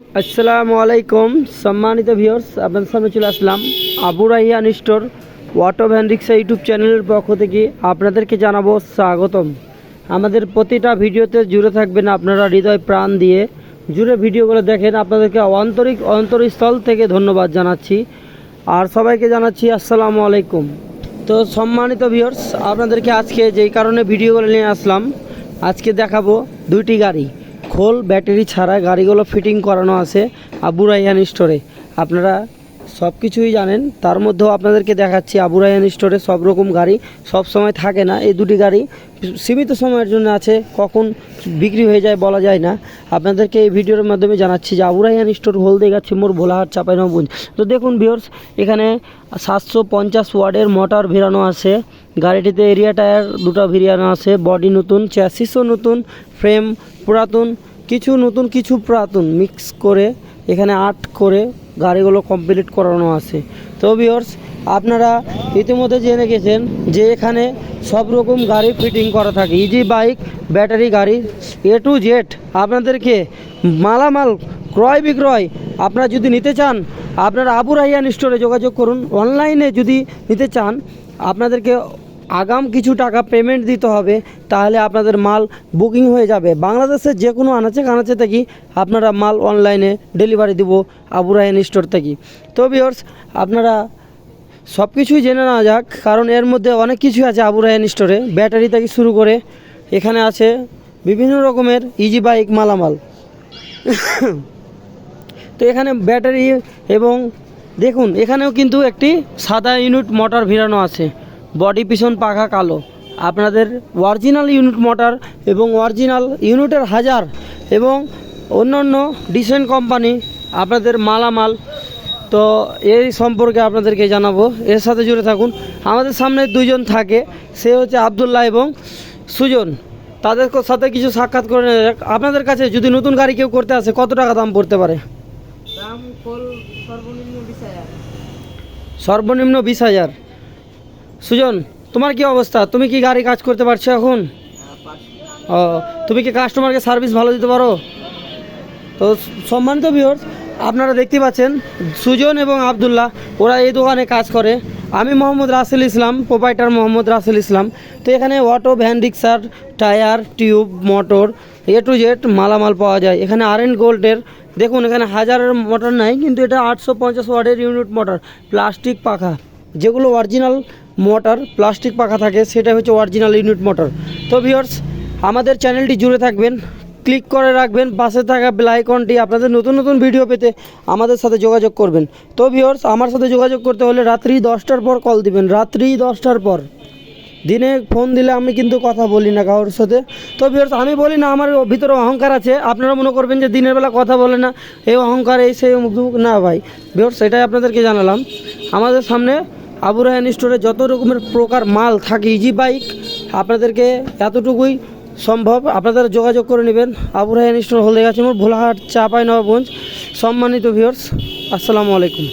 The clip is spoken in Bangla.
আসসালামু আলাইকুম, সম্মানিত ভিউয়ার্স আপনাদের সামনে চলে আসলাম Abu Rahiyan store auto van rickshaw YouTube চ্যানেলের পক্ষ থেকে আপনাদেরকে জানাব স্বাগতম। আমাদের প্রতিটা ভিডিওতে জুড়ে থাকবেন আপনারা হৃদয় প্রাণ দিয়ে। জুড়ে ভিডিওগুলো দেখেন, আপনাদেরকে আন্তরিক অন্তরস্থল থেকে ধন্যবাদ জানাচ্ছি। আর সবাইকে জানাচ্ছি আসসালামু আলাইকুম। তো সম্মানিত ভিউয়ার্স আপনাদেরকে আজকে যেই কারণে ভিডিওগুলো নিয়ে আসলাম, আজকে দেখাবো দুইটি গাড়ি। খোল ব্যাটারি ছাড়া গাড়িগুলো ফিটিং করানো আছে আবু রাইহান স্টোরে। আপনারা সব কিছুই জানেন, তার মধ্যেও আপনাদেরকে দেখাচ্ছি আবু রাইহান স্টোরে সব রকম গাড়ি, সব সময় থাকে না। এই দুটি গাড়ি সীমিত সময়ের জন্য আছে, কখন বিক্রি হয়ে যায় বলা যায় না। আপনাদেরকে এই ভিডিওর মাধ্যমে জানাচ্ছি যে আবু রাইহান স্টোর হলদে গেছে মোর ভোলাহাট চাপাইনগঞ্জ তো দেখুন ভিওর্স এখানে সাতশো পঞ্চাশ ওয়ার্ডের মোটর ভিড়ানো আছে। গাড়িটিতে এরিয়া টায়ার দুটো ভিড়ানো আছে, বডি নতুন চ্যাসিসও নতুন ফ্রেম পুরাতন। কিছু নতুন কিছু পুরাতন মিক্স করে এখানে আর্ট করে গাড়িগুলো কমপ্লিট করানো আছে। তো ভিওর্স আপনারা ইতিমধ্যে জেনে গেছেন যে এখানে সব রকম গাড়ি ফিটিং করা থাকে। ইজি বাইক ব্যাটারি গাড়ি এ টু জেড আপনাদেরকে মালামাল, ক্রয় বিক্রয় আপনারা যদি নিতে চান, আপনারা আবু রাহিয়ান স্টোরে যোগাযোগ করুন। অনলাইনে যদি নিতে চান, আপনাদেরকে আগাম কিছু টাকা পেমেন্ট দিতে হবে, তাহলে আপনাদের মাল বুকিং হয়ে যাবে। বাংলাদেশের যে কোনো আনাচে কানাচে থেকে আপনারা মাল অনলাইনে ডেলিভারি দিব আবু রাহিয়ান স্টোর থেকে। তো ভিওর্স আপনারা সব কিছুই জেনে নেওয়া যাক, কারণ এর মধ্যে অনেক কিছু আছে আবু রায়ান স্টোরে ব্যাটারি থেকে শুরু করে এখানে আছে বিভিন্ন রকমের ইজি বাইক মালামাল। তো এখানে ব্যাটারি এবং দেখুন, এখানেও কিন্তু একটি সাদা ইউনিট মোটর ভিড়ানো আছে। বডি পিছন পাখা কালো। আপনাদের অরিজিনাল ইউনিট মোটর এবং অরিজিনাল ইউনিটের হাজার এবং অন্যান্য ডিসেন্ট কোম্পানি আপনাদের মালামাল। তো এই সম্পর্কে আপনাদেরকে জানাব। এর সাথে জুড়ে থাকুন। আমাদের সামনে দুজন থাকে। সে হচ্ছে আবদুল্লাহ এবং সুজন। তাদের সাথে কিছু সাক্ষাৎ করে। আপনাদের কাছে যদি নতুন গাড়ি কেউ করতে আসে কত টাকা দাম পড়তে পারে? দাম সর্বনিম্ন বিশ হাজার। সর্বনিম্ন বিশ হাজার। সুজন, তোমার কি অবস্থা? তুমি কি গাড়ি কাজ করতে পারছ এখন? ও, তুমি কি কাস্টমারকে সার্ভিস ভালো দিতে পারো? তো সম্মানিত ভিউয়ার্স আপনারা দেখতে পাচ্ছেন, সুজন এবং আবদুল্লাহ, ওরা এই দোকানে কাজ করে। আমি মোহাম্মদ রাসেল ইসলাম প্রোপাইটার মোহাম্মদ রাসেল ইসলাম। তো এখানে অটো ভ্যান রিক্সার tyre tube motor A to Z মালামাল পাওয়া যায়। এখানে আর এন গোল্ডের দেখুন, এখানে হাজারের মোটর নাই, কিন্তু এটা আটশো পঞ্চাশ ওয়ার্ডের ইউনিট মোটর প্লাস্টিক পাখা, যেগুলো অরিজিনাল মোটর, প্লাস্টিক পাখা থাকে সেটা হচ্ছে অরিজিনাল ইউনিট মোটর তো ভিউয়ার্স আমাদের চ্যানেলটি জুড়ে থাকবেন ক্লিক করে রাখবেন, পাশে থাকা বেল আইকনটি আপনাদের নতুন নতুন ভিডিও পেতে আমাদের সাথে যোগাযোগ করবেন। তো ভিউয়ার্স আমার সাথে যোগাযোগ করতে হলে রাত্রি দশটার পর কল দিবেন, রাত্রি দশটার পর। দিনে ফোন দিলে আমি কিন্তু কথা বলি না কারোর সাথে। তো ভিউয়ার্স আমি বলি না, আমার ভিতরে অহংকার আছে। আপনারা মনে করবেন যে দিনের বেলা কথা বলে না, এই অহংকার, এই সেই। না ভাই ভিউয়ার্স সেটাই আপনাদেরকে জানালাম। আমাদের সামনে আবু রায়ান স্টোরে যত রকমের প্রকার মাল থাকে ইজি বাইক আপনাদেরকে এতটুকুই সম্ভব। আপনাদের যোগাযোগ করে নেবেন। আবু রায়ান স্টোর হলদে মোর ভোলাহাট চাপাই নবগঞ্জ সম্মানিত ভিউর্স আসসালামু আলাইকুম।